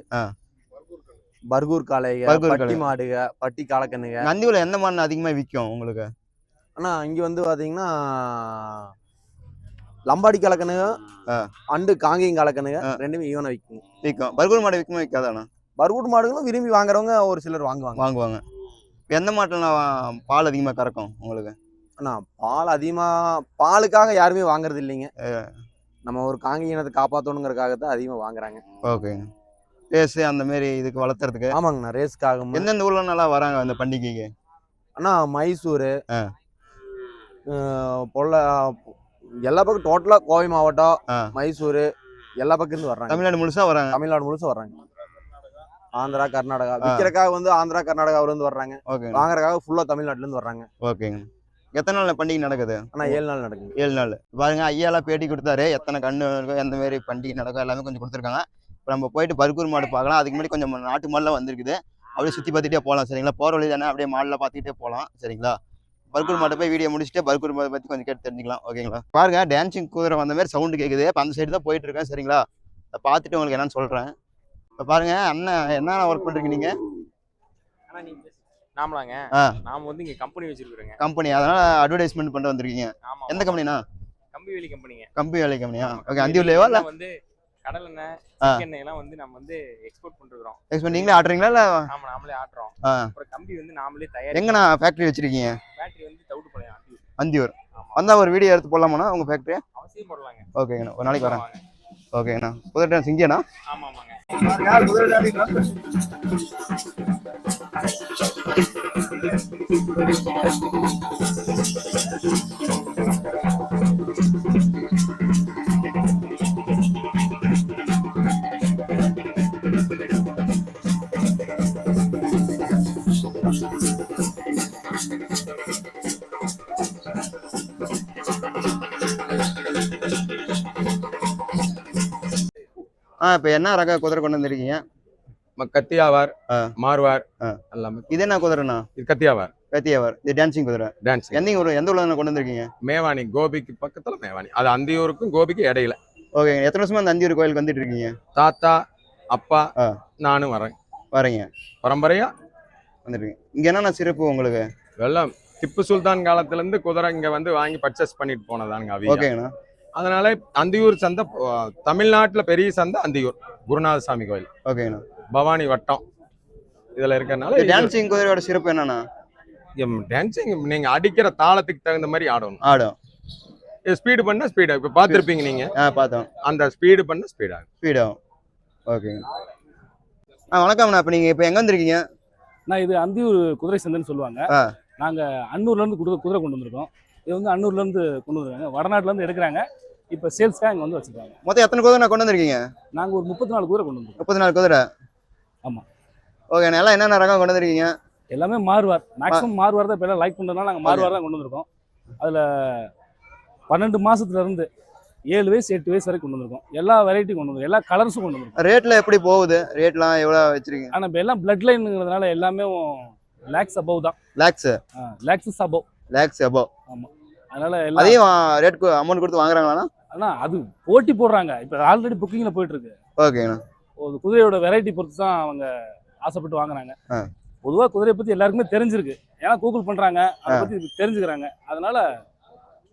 பர்கூர் பர்கூர் பட்டி. மாடுக பட்டி காலக்கண்ணுக. நந்தியூரில் எந்த மாடு அதிகமாக விற்கும் உங்களுக்கு? அண்ணா இங்க வந்து பாத்தீங்கன்னா லம்பாடி கலக்கணுக ஆ. அண்டு காங்கேயம் கலக்கணுக ஆ. ரெண்டுமே ஈவனா விற்கும் விற்கும் பர்கூர் மாடு விற்குமா விற்காதாண்ணா? பர்கூட் மாடுகளும் விரும்பி வாங்குறவங்க ஒரு சிலர் வாங்குவாங்க. வாங்குவாங்க. எந்த மாட்டில் பால் அதிகமாக கறக்கும் உங்களுக்கு? அண்ணா பால் அதிகமா பாலுக்காக யாருமே வாங்குறது இல்லைங்க. நம்ம ஒரு காங்கேய இனத்தை காப்பாற்றணுங்கிறதுக்காக தான் அதிகமா வாங்குறாங்க. ஓகேங்க. ரேஸு அந்த மாரி இதுக்கு வளர்த்துறதுக்கு? ஆமாங்கண்ணா ரேஸ்க்காக எந்தெந்த ஊர்ல நல்லா வராங்க அந்த பண்டிகைக்கு? அண்ணா மைசூர். பொல்ல எல்லா பக்கம் டோட்டலா கோவை மாவட்டம். மைசூர் எல்லா பக்கம் இருந்து வர்றாங்க. தமிழ்நாடு முழுசா வராங்க தமிழ்நாடு முழுசும் வர்றாங்க. ஆந்திரா கர்நாடகா. விற்கிறக்காக வந்து ஆந்திரா கர்நாடகாவுல இருந்து வர்றாங்க. ஓகேங்க. வாங்குறதுக்காக ஃபுல்லா தமிழ்நாட்டுல இருந்து வர்றாங்க. ஓகேங்க. எத்தனை நாள் பண்டிகை நடக்குது? ஆனா ஏழு நாள் நடக்குங்க ஏழு நாள். பாருங்க ஐயாலாம் பேட்டி கொடுத்தாரு. எத்தனை கண்ணு இருக்கும் எந்த மாரி பண்டிகை நடக்கும் எல்லாமே கொஞ்சம் கொடுத்துருக்காங்க. இப்போ நம்ம போயிட்டு பர்கூர் மாடு பார்க்கலாம். அதுக்கு முன்னாடி கொஞ்சம் நாட்டு மாடுலாம் வந்திருக்குது. அப்படியே சுற்றி பார்த்துட்டே போகலாம் சரிங்களா? போகிற வழி தானே அப்படியே மாடெலாம் பார்த்துக்கிட்டே போகலாம் சரிங்களா? பர்கூர் மாட்டை போய் வீடியோ முடிச்சுட்டு பர்கூர் மாடை பற்றி கொஞ்சம் கேட்டு தெரிஞ்சுக்கலாம். ஓகேங்களா பாருங்க டான்சிங் குதிரை வந்த மாதிரி சவுண்டு கேட்குது இப்போ அந்த சைடு தான் போயிட்டு இருக்கேன் சரிங்களா? அதை பார்த்துட்டு உங்களுக்கு என்னன்னு சொல்கிறேன் இப்போ பாருங்க அண்ணன் என்ன ஒர்க் பண்ணுறீங்க நீங்கள் நாமளாங்க. நாம வந்து இங்க கம்பெனி வச்சிருக்கிறோங்க. கம்பெனி அதனால் அட்வர்டைஸ்மெண்ட் பண்ணிட்டு வந்திருக்கீங்க. எந்த கம்பெனினா கம்பி வேலி கம்பெனிங்க கம்பி வேலை கம்பெனியா ஓகே கம்பி அந்தியூர்லேயேவா இல்லை? வந்து கடல் எண்ணெய் எல்லாம் வந்து நம்ம வந்து எக்ஸ்போர்ட் பண்ணிருக்கிறோம். எக்ஸ்பெக்ட் நீங்களே ஆடுறீங்களா இல்லை நாம நாமளே ஆட்டுறோம். ஆ. அப்புறம் கம்பி வந்து நாமளே தயார் எங்கண்ணா ஃபேக்ட்ரி வச்சிருக்கீங்க? பேட்டரி வந்து தவிட்டு போடலாம் அந்தியூர். ஆமா. வந்தால் ஒரு வீடியோ எடுத்து போடலாமாண்ணா உங்கள் ஃபேக்ட்ரி அவசியம் போடலாங்க. ஓகேங்கண்ணா ஒரு நாளைக்கு வரேன். ஓகேங்கண்ணா. புதுட்டேன் சிங்கியாண்ணா? ஆமா ஆமாங்க ஆ இப்போ என்ன ரக குதிரை கொண்டு வந்திருக்கீங்க? கத்தியாவார் ஆ. மார்வார் ஆ. எல்லாமே. இது என்ன குதிரைண்ணா? இது கத்தியாவார். பேத்தியவர் இது டான்சிங் குதிரை. டான்ஸ் எந்த ஊர் எந்த ஊர்ல கொண்டு வந்திருக்கீங்க? மேவானி கோபிக்கு பக்கத்துல மேவானி அது அந்தியூருக்கும் கோபிக்கு இடையில. ஓகே எத்தனை வருஷமா அந்த அந்தியூர் கோயிலுக்கு வந்துட்டு இருக்கீங்க? தாத்தா அப்பா ஆ. நானும் வரேன். வரீங்க. பரம்பரையா வந்துருக்கீங்க. இங்க என்னென்ன சிறப்பு உங்களுக்கு? வெள்ளம். திப்பு சுல்தான் காலத்துல இருந்து குதிரை இங்க வந்து வாங்கி பர்ச்சேஸ் பண்ணிட்டு போனதானுங்க ஓகேங்கண்ணா அதனால அந்தியூர் சந்தை தமிழ்நாட்டுல பெரிய சந்தை அந்தியூர் குருநாத சாமி கோயில். ஓகேங்கண்ணா பவானி வட்டம் இதுல இருக்கறனால இந்த டான்சிங் குதிரையோட சிறப்பு என்னண்ணா? டான்சிங் நீங்க அடிக்கிற தாளத்துக்கு தகுந்த மாதிரி ஆடணும். ஆடும். ஸ்பீடு பண்ணா ஸ்பீடு இப்ப பாத்திருப்பீங்க நீங்க. ஆ பார்த்தோம். அந்த ஸ்பீடு பண்ண ஸ்பீட் ஆகும். ஸ்பீட் ஆகும். ஓகேங்க ஆ வணக்கம்ண்ணா இப்போ நீங்கள் இப்போ எங்கே வந்திருக்கீங்க? நான் இது அந்தியூர் குதிரை சந்தைன்னு சொல்லுவாங்க. ஆ. நாங்க அன்னூர்ல இருந்து குதிரை குதிரை கொண்டு வந்திருக்கோம். இது வந்து அன்னூர்ல இருந்து கொண்டு வந்திருக்காங்க. வடநாட்டுல இருந்து எடுக்கிறாங்க. இப்போ சேல்ஸ்க்காக இங்க வந்து வச்சிருக்காங்க. மொத்தம் எத்தனை குதிரை கொண்டு வந்திருக்கீங்க? நாங்க ஒரு முப்பத்தி நாலு குதிரை கொண்டு வந்திருக்கோம். முப்பத்தி நாலு குதிரை. ஆமா. ஓகேண்ணா எல்லாம் என்னென்ன ரகம் கொண்டு வந்திருக்கீங்க? எல்லாமே மாறுவார். மேக்ஸிமம் மாறுவார் தான் இப்போ எல்லாம் லைக் பண்றதுனால நாங்க மாறுவார் தான் கொண்டு வந்திருக்கோம். அதுல பன்னெண்டு மாசத்துல இருந்து ஏழு வயசு எட்டு வயசு வரைக்கும் கொண்டு வந்திருக்கோம். எல்லா வெரைட்டியும் கொண்டு வந்திருக்கோம். எல்லா கலர்ஸும் கொண்டு வந்திருக்கோம். ரேட்டில் எப்படி போகுது? ரேட்லாம் எவ்வளோ வச்சிருக்கீங்க? ஆனா இப்போ எல்லாம் பிளட் லைனுங்கிறதுனால எல்லாமே லேக்ஸ் அபவ் தான். Lakes lakes above lakes above அதனால எல்லாம் அதையும் ரேட் அமௌண்ட் கொடுத்து வாங்குறாங்களாண்ணா? ஆனா அது போட்டி போடுறாங்க. இப்போ ஆல்ரெடி புக்கிங்ல போயிட்டு இருக்கு ஓகேண்ணா ஒரு குதிரையோட வெரைட்டி பொறுத்து தான் அவங்க ஆசைப்பட்டு வாங்குறாங்க. ஆ. பொதுவா குதிரையை பத்தி எல்லாருக்குமே தெரிஞ்சிருக்கு. ஏன்னா கூகுள் பண்றாங்க. அதை. பத்தி தெரிஞ்சுக்கிறாங்க. அதனால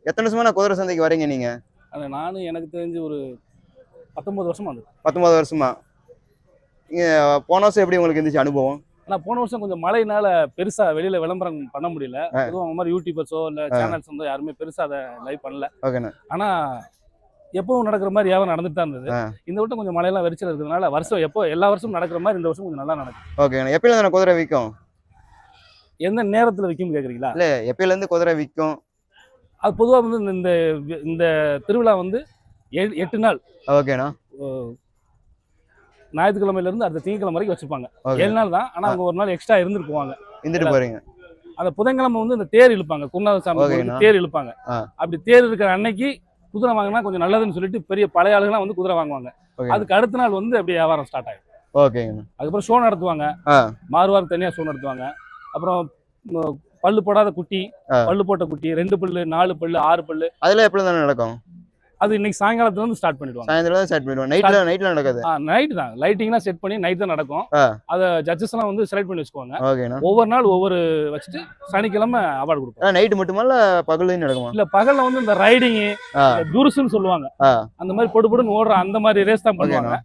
எத்தனை வருஷமா குதிரை சந்தைக்கு வரீங்க நீங்கள் அது நானும் எனக்கு தெரிஞ்சு ஒரு பத்தொன்பது வருஷமா வந்து பத்தொன்பது வருஷமா? நீங்கள் போன வருஷம் எப்படி உங்களுக்கு இருந்துச்சு அனுபவம்? ஆனா போன வருஷம் கொஞ்சம் மழையினால பெருசா வெளியில விளம்பரம் பண்ண முடியல. பொதுவா அந்த மாதிரி யூடியூபர்ஸோ இல்ல. சேனல்ஸ் வந்து யாருமே பெருசா அதை லைவ் பண்ணல. ஓகேண்ணா ஆனா எப்பவும் நடக்கிற மாதிரி வியாபாரம் நடந்துட்டு தான் இருந்தது. இந்த வட்டம் கொஞ்சம் மழையெல்லாம் வெறிச்சல் இருக்கிறதுனால வருஷம் எப்போ எல்லா வருஷமும் நடக்கிற மாதிரி இந்த வருஷம் கொஞ்சம் நல்லா நடக்கும். ஓகேண்ணா எப்பயிலேருந்து நான் குதிரை விற்கும் எந்த நேரத்துல விற்கும் கேக்குறீங்களா? இல்லை எப்பயிலேருந்து குதிரை விற்கும் அது பொதுவாக வந்து இந்த- இந்த திருவிழா வந்து எட்டு நாள். ஓகேண்ணா அஹ், ஞாயிற்றுக்கிழமையில இருந்து அடுத்த திங்கக்கிழமை வரைக்கும் வச்சிருப்பாங்க ஓகே ஏழு நாள் தான். ஆனா அவங்க ஒரு நாள் எக்ஸ்ட்ரா இருந்துட்டு போவாங்க. இருந்துட்டு போறீங்க. அந்த புதன்கிழமை வந்து இந்த தேர் இழுப்பாங்க. குருநாத சாமி தேர் இழுப்பாங்க. அப்படி தேர் இருக்கிற அன்னைக்கு குதிரை வாங்கினா கொஞ்சம் நல்லதுன்னு சொல்லிட்டு பெரிய பழைய ஆளுங்கலாம் வந்து குதிரை வாங்குவாங்க. அதுக்கு அடுத்த நாள் வந்து அப்படியே வியாபாரம் ஸ்டார்ட் ஆகும் ஓகேங்கண்ணா அதுக்கப்புறம் ஷோ நடத்துவாங்க. மாறுவார் தனியா ஷோ நடத்துவாங்க. அப்புறம் பல்லு போடாத குட்டி. பல்லு போட்ட குட்டி ரெண்டு பல்லு நாலு பல்லு ஆறு பல்லு. அதெல்லாம் எப்படி தான் நடக்கும்? அது இன்னைக்கு சாயங்காலத்துல இருந்து ஸ்டார்ட் பண்ணிடுவாங்க. சாயந்தரம் ஸ்டார்ட் பண்ணிடுவோம் நைட்ல நைட்ல நடக்காது. நைட் தான். லைட்டிங்லாம் செட் பண்ணி நைட் தான் நடக்கும். அதை ஜட்ஜஸ் எல்லாம் வந்து செலக்ட் பண்ணி வச்சுக்குவாங்க. ஒவ்வொரு நாள் ஒவ்வொரு வச்சுட்டு சனிக்கிழமை அவார்டு கொடுப்பாங்க ஆ நைட்டு மட்டுமா இல்ல பகல்லையும் நடக்குமா? இல்ல பகல்ல வந்து இந்த ரைடிங் துருசுன்னு சொல்லுவாங்க. அந்த மாதிரி பொடு பொடுன்னு ஓடுற அந்த மாதிரி ரேஸ் தான் பண்ணுவாங்க.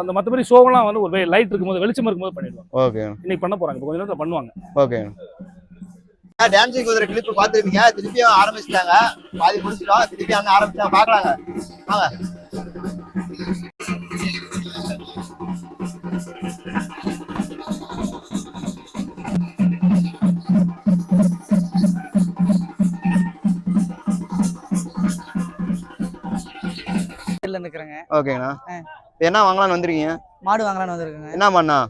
அந்த மற்றபடி ஷோவெல்லாம் வந்து ஒரு லைட் இருக்கும்போது வெளிச்சம் இருக்கும்போது பண்ணிடுவாங்க. ஓகே இன்னைக்கு பண்ண போறாங்க. கொஞ்ச நேரத்தில் பண்ணுவாங்க. ஓகே டான்சிங் குதிரை கிளிப் பார்த்துருப்பீங்க திருப்பியும் ஆரம்பிச்சிட்டாங்க. பாதி முடிச்சிட்டோம். திருப்பி அண்ணன் ஆரம்பிச்சாங்க. பார்க்கலாங்க. வாங்க. நிக்கிறேங்க. இப்ப என்ன வாங்கலாம்னு வந்திருக்கீங்க? மாடு வாங்கலாம்னு வந்திருக்குங்க. என்ன பண்ணா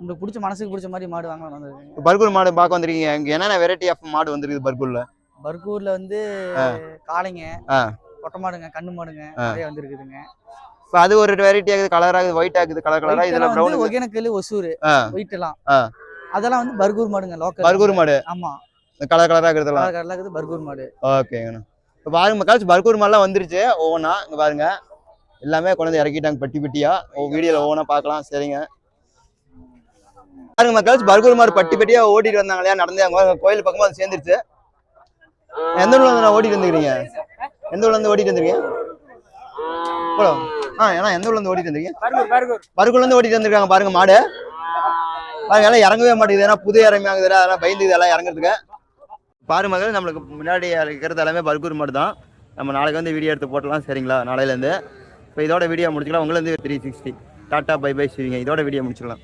நம்மளுக்கு பிடிச்ச மனசுக்கு பிடிச்ச மாதிரி மாடு வாங்கலாம்னு வந்திருக்குங்க. பர்கூர் மாடு பார்க்க வந்திருக்கீங்க. இங்க என்னென்ன வெரைட்டி ஆஃப் மாடு வந்திருக்குது பர்கூர்ல? பர்கூர்ல வந்து. காளைங்க. கொட்டை மாடுங்க கண்ணு மாடுங்க. நிறைய வந்திருக்குதுங்க. இப்போ அது ஒரு வெரைட்டி ஆகுது கலர் ஆகுது ஒயிட் ஆகுது கலர் கலரா இதெல்லாம் ப்ரௌன் ஒகேனக்கல் ஒசூர். ஒயிட் எல்லாம். அதெல்லாம் வந்து பர்கூர் மாடுங்க லோக்கல் பர்கூர் மாடு? ஆமா. கலர் கலரா இருக்கிறதெல்லாம்? கலர் கலர்ல இருக்குது பர்கூர் மாடு. ஓகேங்கண்ணா இப்போ பாருங்க மக்கள் பர்கூர் மாடுலாம் வந்துருச்சு ஒவ்வொன்றா இங்க பாருங்க. எல்லாமே கொண்டு வந்து இறக்கிட்டாங்க பெட்டி பெட்டியா. வீடியோல ஒவ்வொன்றா பார்க்கலாம் சரிங்க. பாருங்க மக்கள் பர்கூர் மாடு பட்டி பெட்டியா ஓட்டிட்டு வந்தாங்க இல்லையா நடந்து அவங்க கோயில் பக்கமா வந்து சேர்ந்துருச்சு. எந்த ஊர்ல இருந்து ஓட்டிட்டு வந்துருக்கீங்க? எந்த ஊர்ல இருந்து ஓட்டிட்டு வந்துருக்கீங்க? போடா. ஆ ஏன்னா எந்த ஊர்ல இருந்து ஓட்டிட்டு வந்தீங்க பர்கூர்ல இருந்து ஓட்டிட்டு வந்திருக்காங்க பாருங்க மாடு. பாருங்க எல்லாம் இறங்கவே மாட்டேங்குது. ஏன்னா புது இறமையாகுது அதெல்லாம் பயந்துது எல்லாம் இறங்குறதுக்கு. பாரு மகள் நம்மளுக்கு முன்னாடி இருக்கிறது எல்லாமே பர்கூர் மாடு தான். நம்ம நாளைக்கு வந்து வீடியோ எடுத்து போட்டலாம் சரிங்களா? நாளையிலேருந்து. இப்போ இதோட வீடியோ முடிச்சுக்கலாம். உங்களை வந்து three sixty tata bye bye சரிங்க இதோட வீடியோ முடிச்சுக்கலாம்.